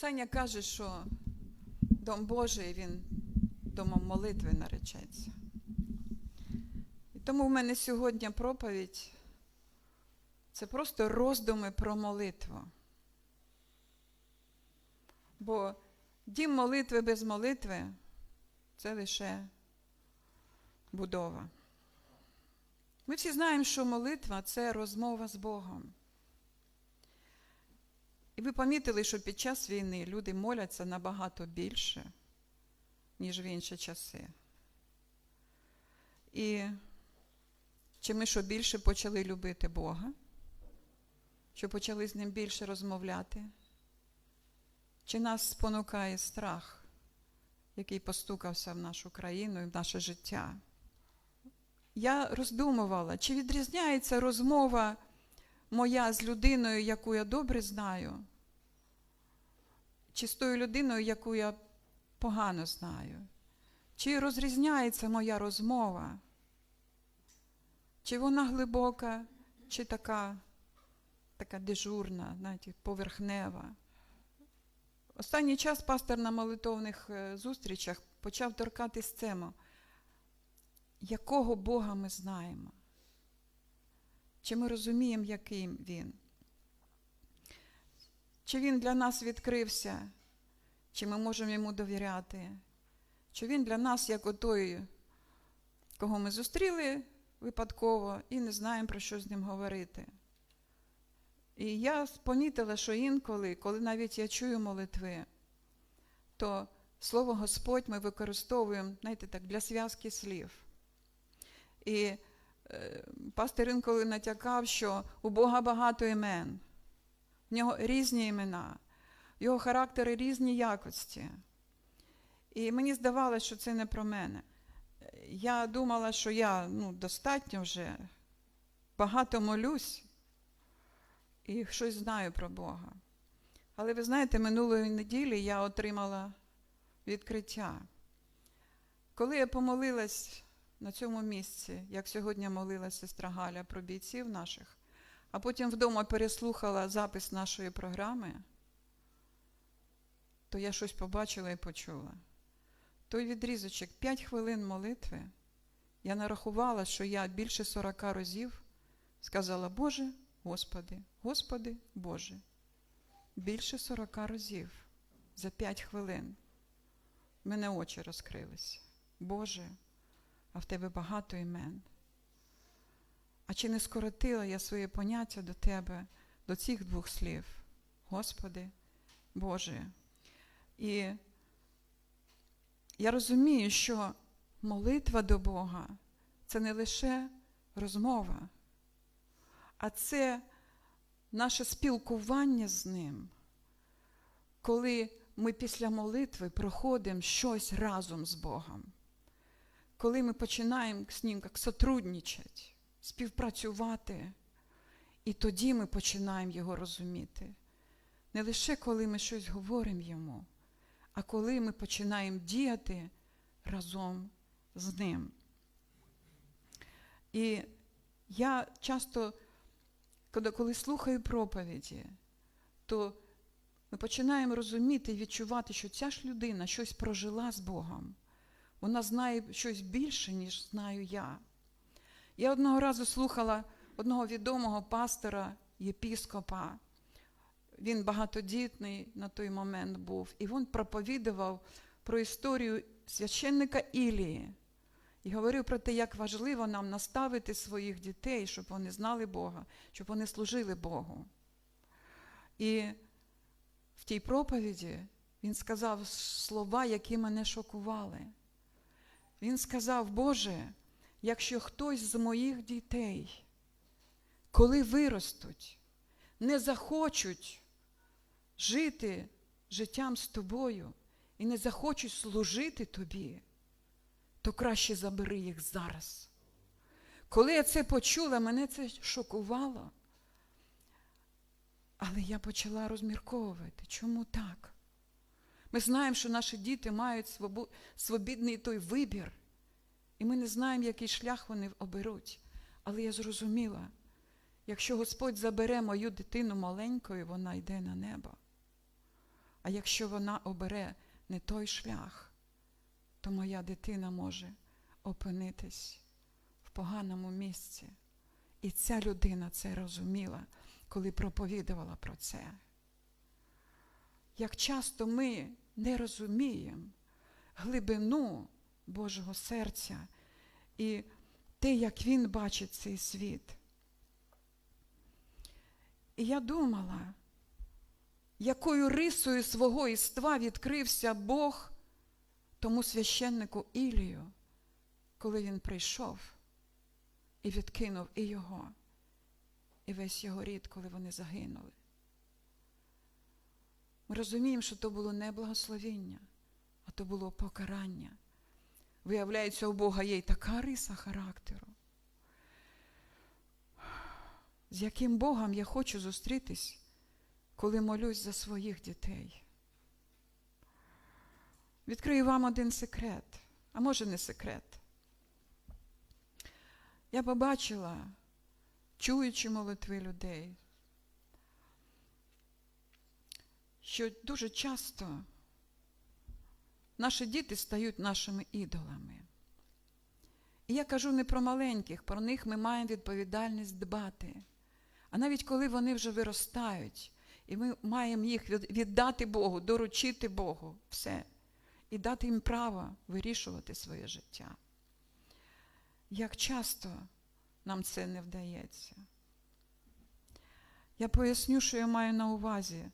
Писання каже, що Дом Божий, він домом молитви наречеться. І тому в мене сьогодні проповідь це просто роздуми про молитву. Бо дім молитви без молитви це лише будова. Ми всі знаємо, що молитва це розмова з Богом. І ви помітили, що під час війни люди моляться набагато більше, ніж в інші часи. І чи ми що більше почали любити Бога? Що почали з ним більше розмовляти? Чи нас спонукає страх, який постукався в нашу країну і в наше життя? Я роздумувала, чи відрізняється розмова моя з людиною, яку я добре знаю, чи з тою людиною, яку я погано знаю? Чи розрізняється моя розмова? Чи вона глибока, чи така, така дежурна, знаєте, поверхнева? Останній час пастор на молитовних е, зустрічах почав торкатись тему, якого Бога ми знаємо? Чи ми розуміємо, яким Він? Чи Він для нас відкрився, чи ми можемо йому довіряти? Чи він для нас, як отой, кого ми зустріли випадково і не знаємо, про що з ним говорити? І я помітила, що інколи, коли навіть я чую молитви, то слово Господь ми використовуємо, знаєте, так, для зв'язки слів. І е, пастор інколи натякав, що у Бога багато імен, в нього різні імена, його характери різні якості. І мені здавалося, що це не про мене. Я думала, що я ну, достатньо вже багато молюсь і щось знаю про Бога. Але ви знаєте, минулої неділі я отримала відкриття. Коли я помолилась на цьому місці, як сьогодні молилась сестра Галя про бійців наших, а потім вдома переслухала запис нашої програми, то я щось побачила і почула. Той відрізочок 5 хвилин молитви, я нарахувала, що я більше 40 разів сказала, Боже, Господи, Господи, Боже. Більше 40 разів за 5 хвилин. Мене очі розкрилися. Боже, а в Тебе багато імен. А чи не скоротила я своє поняття до Тебе, до цих двох слів? Господи, Боже. І я розумію, що молитва до Бога це не лише розмова, а це наше спілкування з Ним, коли ми після молитви проходимо щось разом з Богом, коли ми починаємо з Ним як сотрудничати, співпрацювати, і тоді ми починаємо Його розуміти. Не лише коли ми щось говоримо йому, а коли ми починаємо діяти разом з ним. І я часто, коли, слухаю проповіді, то ми починаємо розуміти і відчувати, що ця ж людина щось прожила з Богом. Вона знає щось більше, ніж знаю я. Я одного разу слухала одного відомого пастора, єпіскопа. Він багатодітний на той момент був, і він проповідував про історію священника Ілії і говорив про те, як важливо нам наставити своїх дітей, щоб вони знали Бога, щоб вони служили Богу. І в тій проповіді він сказав слова, які мене шокували. Він сказав, Боже, якщо хтось з моїх дітей, коли виростуть, не захочуть жити життям з тобою і не захочуть служити тобі, то краще забери їх зараз. Коли я це почула, мене це шокувало. Але я почала розмірковувати, чому так? Ми знаємо, що наші діти мають свобідний той вибір, і ми не знаємо, який шлях вони оберуть. Але я зрозуміла, якщо Господь забере мою дитину маленькою, вона йде на небо. А якщо вона обере не той шлях, то моя дитина може опинитись в поганому місці. І ця людина це розуміла, коли проповідувала про це. Як часто ми не розуміємо глибину Божого серця і те, як Він бачить цей світ. І я думала, якою рисою свого іства відкрився Бог тому священнику Ілію, коли він прийшов і відкинув і його, і весь його рід, коли вони загинули. Ми розуміємо, що то було не благословіння, а то було покарання. Виявляється, у Бога є й така риса характеру. З яким Богом я хочу зустрітись, коли молюсь за своїх дітей. Відкрию вам один секрет, а може не секрет. Я побачила, чуючи молитви людей, що дуже часто наші діти стають нашими ідолами. І я кажу не про маленьких, про них ми маємо відповідальність дбати. А навіть коли вони вже виростають, і ми маємо їх віддати Богу, доручити Богу все, і дати їм право вирішувати своє життя. Як часто нам це не вдається? Я поясню, що я маю на увазі.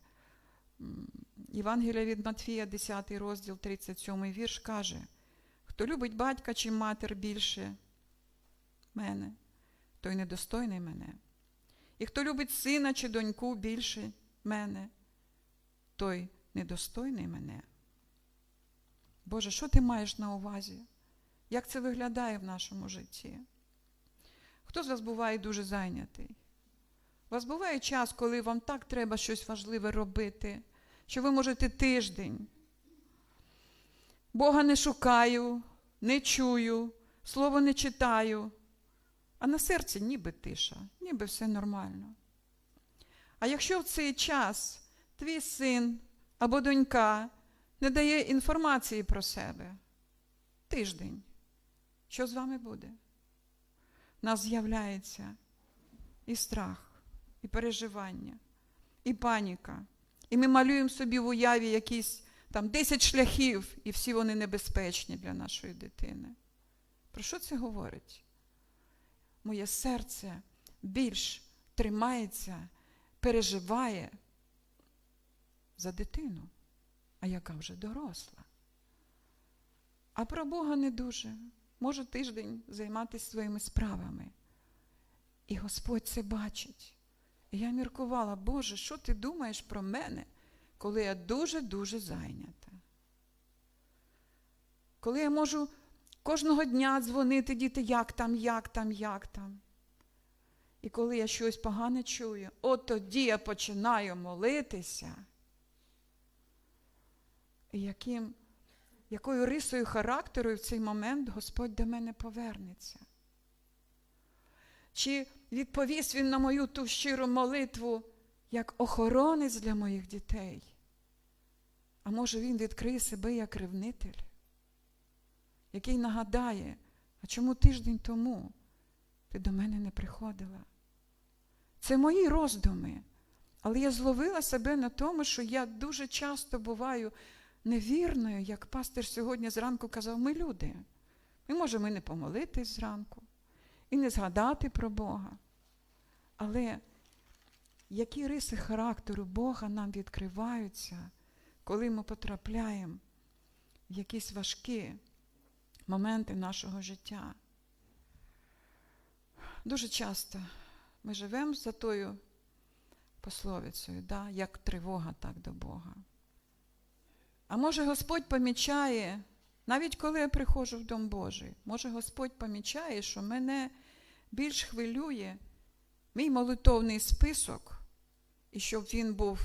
Євангелія від Матфія, 10 розділ, 37 вірш каже, хто любить батька чи матір більше мене, той недостойний мене. І хто любить сина чи доньку більше мене, той недостойний мене. Боже, що ти маєш на увазі? Як це виглядає в нашому житті? Хто з вас буває дуже зайнятий? У вас буває час, коли вам так треба щось важливе робити, що ви можете тиждень. Бога не шукаю, не чую, слово не читаю, а на серці ніби тиша, ніби все нормально. А якщо в цей час твій син або донька не дає інформації про себе, тиждень, що з вами буде? У нас з'являється і страх, і переживання, і паніка. І ми малюємо собі в уяві якісь там 10 шляхів, і всі вони небезпечні для нашої дитини. Про що це говорить? Моє серце більш тримається, переживає за дитину, а яка вже доросла. А про Бога не дуже. Може тиждень займатися своїми справами. І Господь це бачить. І я міркувала, Боже, що ти думаєш про мене, коли я дуже-дуже зайнята? Коли я можу кожного дня дзвонити діти, як там, як там, як там. І коли я щось погане чую, от тоді я починаю молитися. І яким, якою рисою характеру в цей момент Господь до мене повернеться? Чи відповість він на мою ту щиру молитву як охоронець для моїх дітей? А може він відкриє себе як ревнитель, який нагадає, а чому тиждень тому ти до мене не приходила? Це мої роздуми. Але я зловила себе на тому, що я дуже часто буваю невірною, як пастир сьогодні зранку казав, ми люди. Ми можемо і не помолитись зранку, і не згадати про Бога. Але які риси характеру Бога нам відкриваються, коли ми потрапляємо в якісь важкі моменти нашого життя? Дуже часто ми живемо за тою пословицею, да, як тривога, так до Бога. А може Господь помічає, навіть коли я приходжу в Дом Божий, може Господь помічає, що мене більш хвилює мій молитовний список, і щоб він був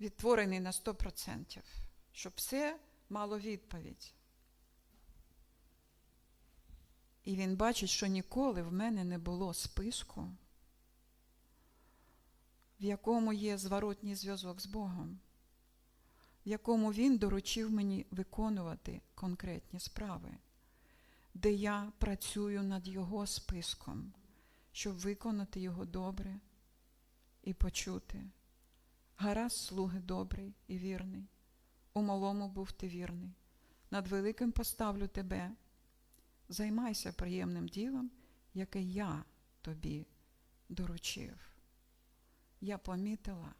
відтворений на 100%, щоб все мало відповідь. І він бачить, що ніколи в мене не було списку, в якому є зворотній зв'язок з Богом. Якому він доручив мені виконувати конкретні справи, де я працюю над його списком, щоб виконати його добре і почути. Гаразд, слуги добрий і вірний. У малому був ти вірний. Над великим поставлю тебе. Займайся приємним ділом, яке я тобі доручив. Я помітила,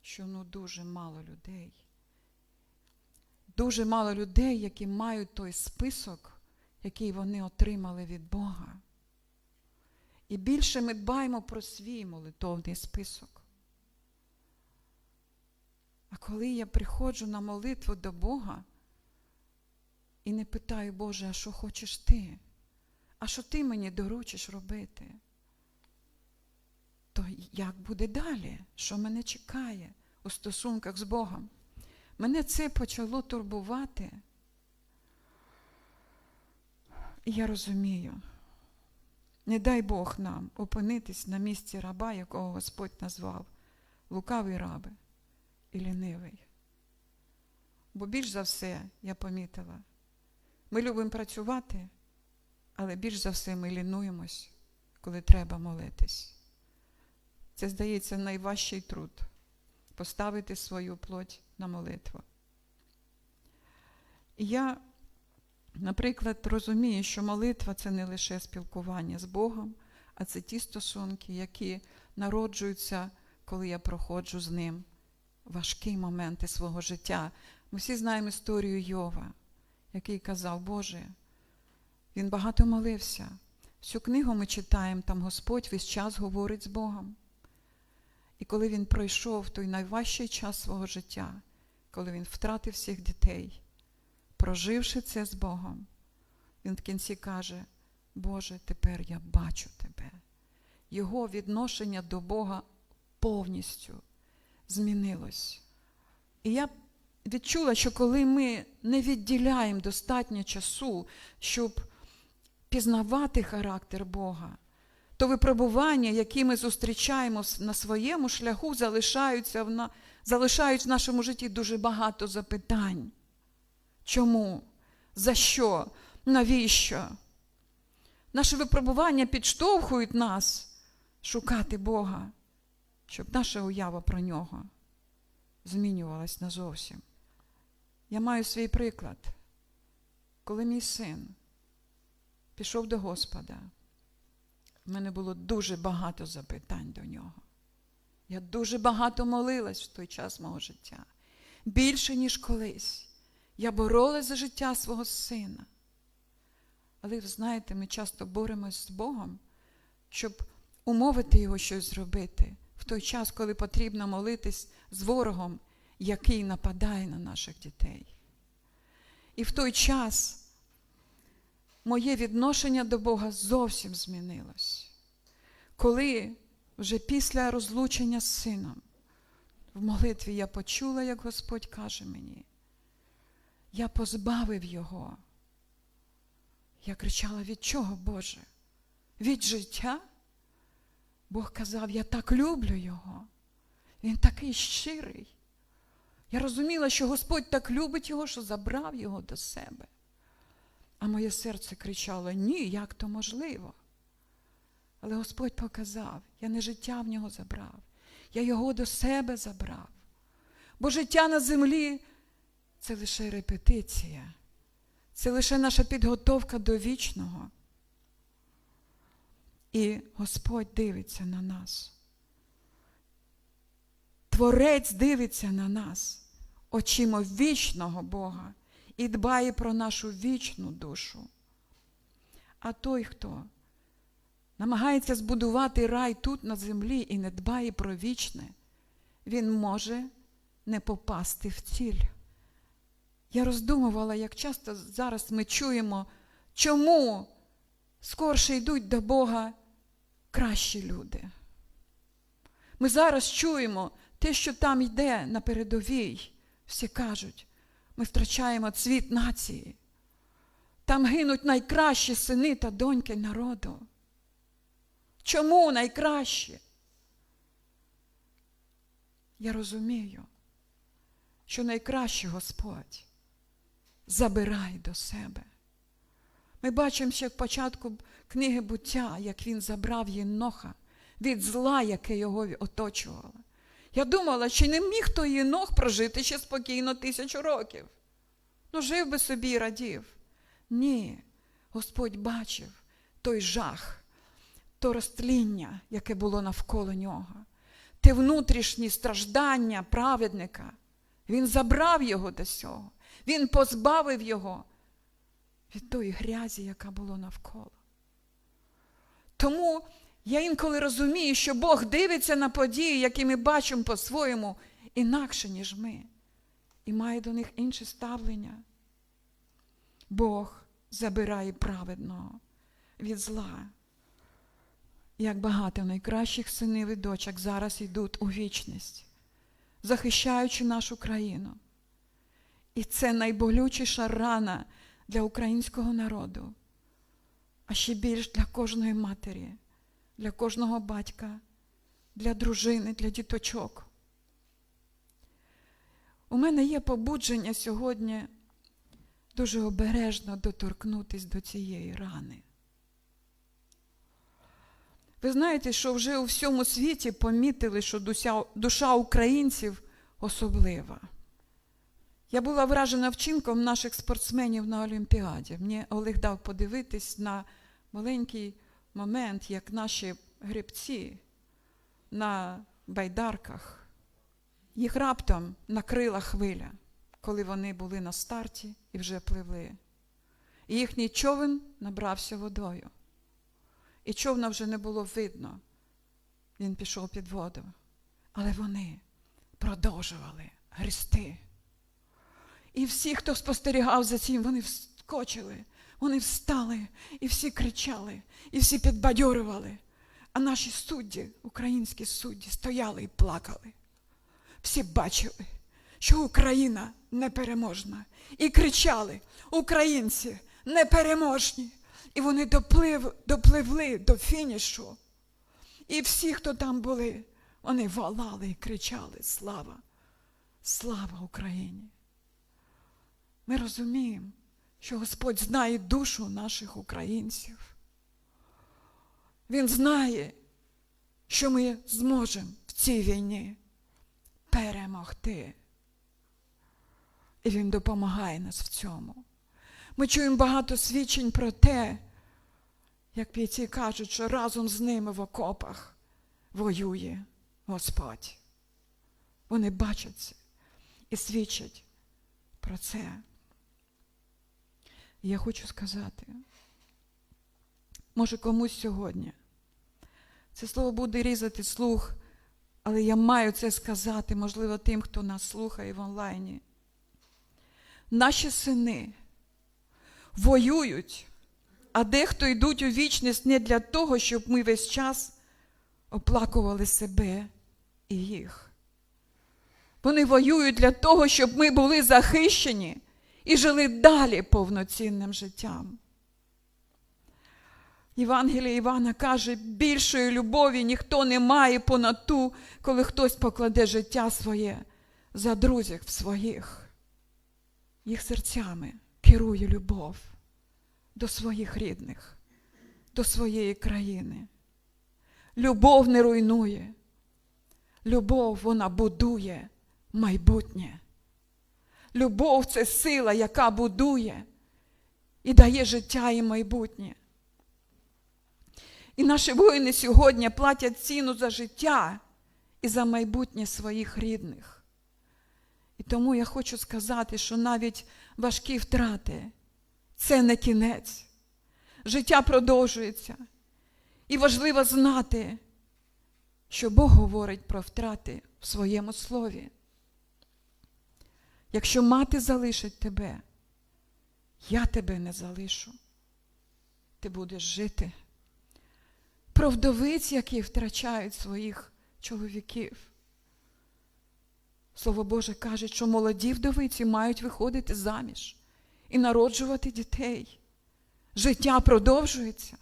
що ну дуже мало людей. Дуже мало людей, які мають той список, який вони отримали від Бога. І більше ми дбаємо про свій молитовний список. А коли я приходжу на молитву до Бога і не питаю, Боже, а що хочеш ти? А що ти мені доручиш робити? То як буде далі? Що мене чекає у стосунках з Богом? Мене це почало турбувати. І я розумію, не дай Бог нам опинитись на місці раба, якого Господь назвав лукавий раби і лінивий. Бо більш за все, я помітила, ми любимо працювати, але більш за все ми лінуємось, коли треба молитись. Це, здається, найважчий труд поставити свою плоть на молитву. Я, наприклад, розумію, що молитва це не лише спілкування з Богом, а це ті стосунки, які народжуються, коли я проходжу з ним важкі моменти свого життя. Ми всі знаємо історію Йова, який казав, Боже, він багато молився. Всю книгу ми читаємо, там Господь весь час говорить з Богом. І коли він пройшов той найважчий час свого життя, коли він втратив всіх дітей, проживши це з Богом, він в кінці каже, Боже, тепер я бачу тебе. Його відношення до Бога повністю змінилось. І я відчула, що коли ми не відділяємо достатньо часу, щоб пізнавати характер Бога, то випробування, які ми зустрічаємо на своєму шляху, залишаються в на... залишають в нашому житті дуже багато запитань. Чому? За що? Навіщо? Наші випробування підштовхують нас шукати Бога, щоб наша уява про нього змінювалась назовсім. Я маю свій приклад. Коли мій син пішов до Господа, в мене було дуже багато запитань до нього. Я дуже багато молилась в той час мого життя. Більше, ніж колись. Я боролась за життя свого сина. Але, ви знаєте, ми часто боремось з Богом, щоб умовити його щось зробити в той час, коли потрібно молитись з ворогом, який нападає на наших дітей. І в той час моє відношення до Бога зовсім змінилось. Коли вже після розлучення з сином в молитві я почула, як Господь каже мені, я позбавив його. Я кричала: від чого, Боже? Від життя? Бог казав, я так люблю його. Він такий щирий. Я розуміла, що Господь так любить його, що забрав його до себе. А моє серце кричало: ні, як то можливо. Але Господь показав, я не життя в нього забрав, я його до себе забрав. Бо життя на землі це лише репетиція, це лише наша підготовка до вічного. І Господь дивиться на нас. Творець дивиться на нас очима вічного Бога і дбає про нашу вічну душу. А той, хто намагається збудувати рай тут на землі і не дбає про вічне, він може не попасти в ціль. Я роздумувала, як часто зараз ми чуємо, чому скорше йдуть до Бога кращі люди. Ми зараз чуємо те, що там йде на передовій. Всі кажуть, ми втрачаємо цвіт нації. Там гинуть найкращі сини та доньки народу. Чому найкращі? Я розумію, що найкраще Господь забирай до себе. Ми бачимо ще в початку книги буття, як він забрав Єноха від зла, яке його оточувало. Я думала, чи не міг той Єнох прожити ще спокійно тисячу років. Ну, жив би собі і радів. Ні, Господь бачив той жах, то розтління, яке було навколо нього, те внутрішні страждання праведника. Він забрав його до цього. Він позбавив його від тої грязі, яка була навколо. Тому я інколи розумію, що Бог дивиться на події, які ми бачимо по-своєму, інакше, ніж ми, і має до них інше ставлення. Бог забирає праведного від зла. Як багато найкращих синів і дочок зараз йдуть у вічність, захищаючи нашу країну. І це найболючіша рана для українського народу, а ще більш для кожної матері, для кожного батька, для дружини, для діточок. У мене є побудження сьогодні дуже обережно доторкнутися до цієї рани. Ви знаєте, що вже у всьому світі помітили, що душа, душа українців особлива. Я була вражена вчинком наших спортсменів на Олімпіаді. Мені Олег дав подивитись на маленький момент, як наші гребці на байдарках. Їх раптом накрила хвиля, коли вони були на старті і вже пливли. І їхній човен набрався водою. І човна вже не було видно. Він пішов під воду. Але вони продовжували грести. І всі, хто спостерігав за цим, вони вскочили, вони встали, і всі кричали, і всі підбадьорювали. А наші судді, українські судді, стояли і плакали. Всі бачили, що Україна непереможна. І кричали: Українці непереможні. І вони доплив, допливли до фінішу. І всі, хто там були, вони волали і кричали: Слава! Слава Україні! Ми розуміємо, що Господь знає душу наших українців. Він знає, що ми зможемо в цій війні перемогти. І Він допомагає нас в цьому. Ми чуємо багато свідчень про те, як бійці кажуть, що разом з ними в окопах воює Господь. Вони бачать і свідчать про це. І я хочу сказати, може комусь сьогодні це слово буде різати слух, але я маю це сказати, можливо, тим, хто нас слухає в онлайні. Наші сини воюють, а дехто йдуть у вічність не для того, щоб ми весь час оплакували себе і їх. Вони воюють для того, щоб ми були захищені і жили далі повноцінним життям. Євангелія Івана каже, більшої любові ніхто не має понад ту, коли хтось покладе життя своє за друзів своїх. Їх серцями керує любов до своїх рідних, до своєї країни. Любов не руйнує. Любов вона будує майбутнє. Любов це сила, яка будує і дає життя і майбутнє. І наші воїни сьогодні платять ціну за життя і за майбутнє своїх рідних. І тому я хочу сказати, що навіть важкі втрати це не кінець. Життя продовжується. І важливо знати, що Бог говорить про втрати в своєму слові. Якщо мати залишить тебе, я тебе не залишу. Ти будеш жити. Про вдовиць, які втрачають своїх чоловіків. Слово Боже каже, що молоді вдовиці мають виходити заміж і народжувати дітей. Життя продовжується.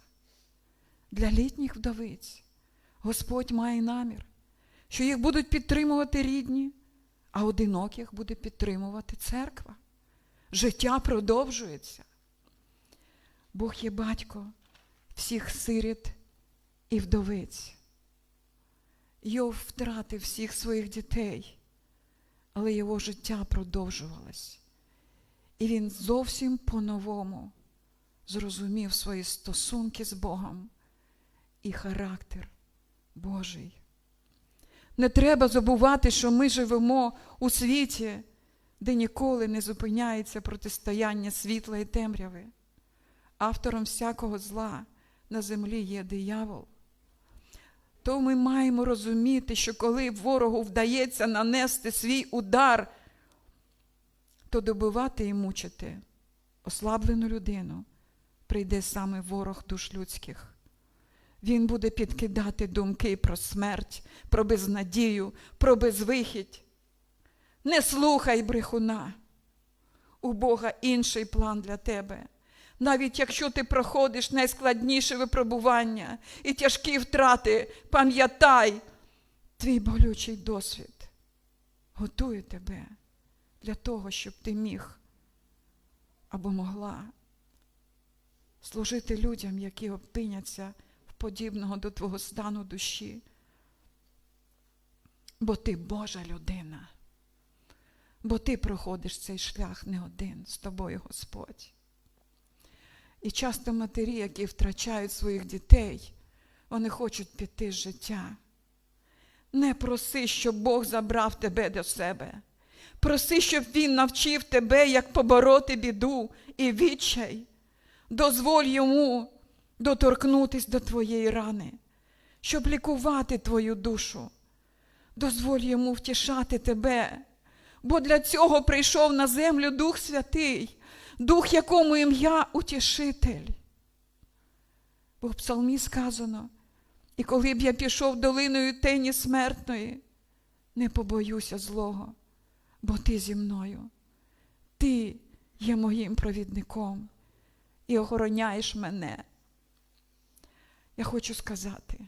Для літніх вдовиць Господь має намір, що їх будуть підтримувати рідні, а одиноких буде підтримувати церква. Життя продовжується. Бог є батько всіх сиріт і вдовиць. Йов втратив всіх своїх дітей, але його життя продовжувалось. І він зовсім по-новому зрозумів свої стосунки з Богом і характер Божий. Не треба забувати, що ми живемо у світі, де ніколи не зупиняється протистояння світла і темряви. Автором всякого зла на землі є диявол. То ми маємо розуміти, що коли ворогу вдається нанести свій удар, то добивати і мучити ослаблену людину прийде саме ворог душ людських. Він буде підкидати думки про смерть, про безнадію, про безвихідь. Не слухай брехуна. У Бога інший план для тебе. Навіть якщо ти проходиш найскладніше випробування і тяжкі втрати, пам'ятай, твій болючий досвід готує тебе для того, щоб ти міг або могла служити людям, які опиняться подібного до твого стану душі. Бо ти Божа людина, бо ти проходиш цей шлях не один з тобою, Господь. І часто матері, які втрачають своїх дітей, вони хочуть піти з життя. Не проси, щоб Бог забрав тебе до себе. Проси, щоб Він навчив тебе, як побороти біду і відчай. Дозволь йому доторкнутись до твоєї рани, щоб лікувати твою душу. Дозволь йому втішати тебе, бо для цього прийшов на землю Дух Святий, Дух, якому ім'я утішитель. Бо в псалмі сказано, і коли б я пішов долиною тені смертної, не побоюся злого, бо ти зі мною. Ти є моїм провідником і охороняєш мене. Я хочу сказати,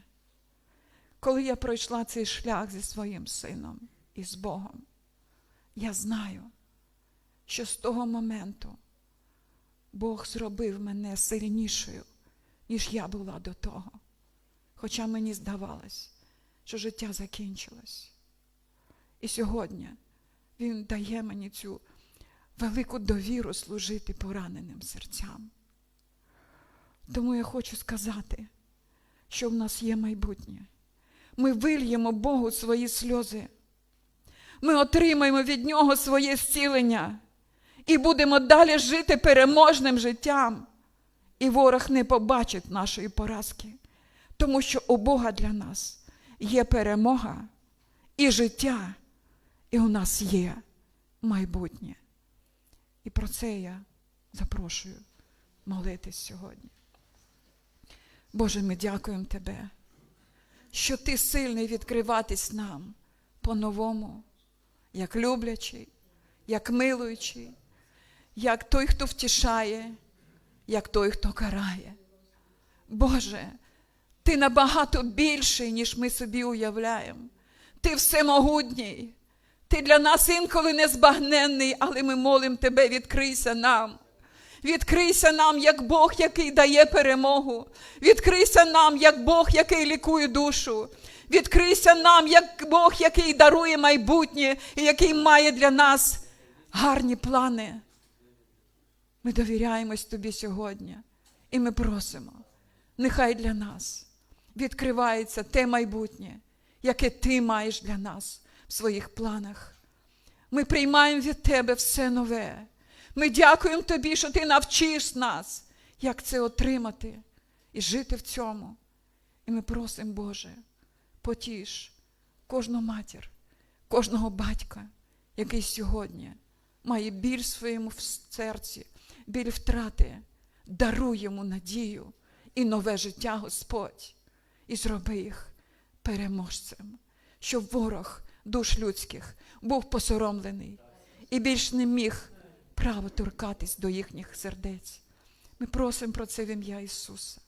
коли я пройшла цей шлях зі своїм сином і з Богом, я знаю, що з того моменту Бог зробив мене сильнішою, ніж я була до того. Хоча мені здавалось, що життя закінчилось. І сьогодні Він дає мені цю велику довіру служити пораненим серцям. Тому я хочу сказати, що в нас є майбутнє. Ми вильємо Богу свої сльози. Ми отримаємо від Нього своє зцілення і будемо далі жити переможним життям. І ворог не побачить нашої поразки, тому що у Бога для нас є перемога і життя, і у нас є майбутнє. І про це я запрошую молитись сьогодні. Боже, ми дякуємо Тебе, що Ти сильний відкриватись нам по-новому, як люблячий, як милуючий, як той, хто втішає, як той, хто карає. Боже, Ти набагато більший, ніж ми собі уявляємо. Ти всемогутній. Ти для нас інколи незбагненний, але ми молимо Тебе, відкрийся нам. Відкрийся нам, як Бог, який дає перемогу. Відкрийся нам, як Бог, який лікує душу. Відкрийся нам, як Бог, який дарує майбутнє і який має для нас гарні плани. Ми довіряємось Тобі сьогодні і ми просимо, нехай для нас відкривається те майбутнє, яке Ти маєш для нас в своїх планах. Ми приймаємо від Тебе все нове. Ми дякуємо Тобі, що Ти навчиш нас, як це отримати і жити в цьому. І ми просимо, Боже, потіш кожну матір, кожного батька, який сьогодні має біль в своєму серці, біль втрати, даруй йому надію і нове життя, Господь, і зроби їх переможцем, щоб ворог душ людських був посоромлений і більш не міг право торкатись до їхніх сердець. Ми просимо про це в ім'я Ісуса.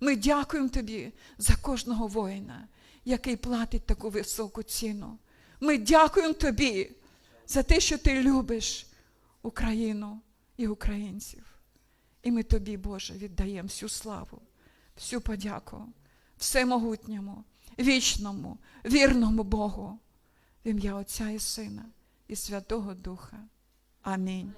Ми дякуємо Тобі за кожного воїна, який платить таку високу ціну. Ми дякуємо Тобі за те, що ти любиш Україну і українців. І ми тобі, Боже, віддаємо всю славу, всю подяку, всемогутньому, вічному, вірному Богу, в ім'я Отця і Сина і Святого Духа. Амінь.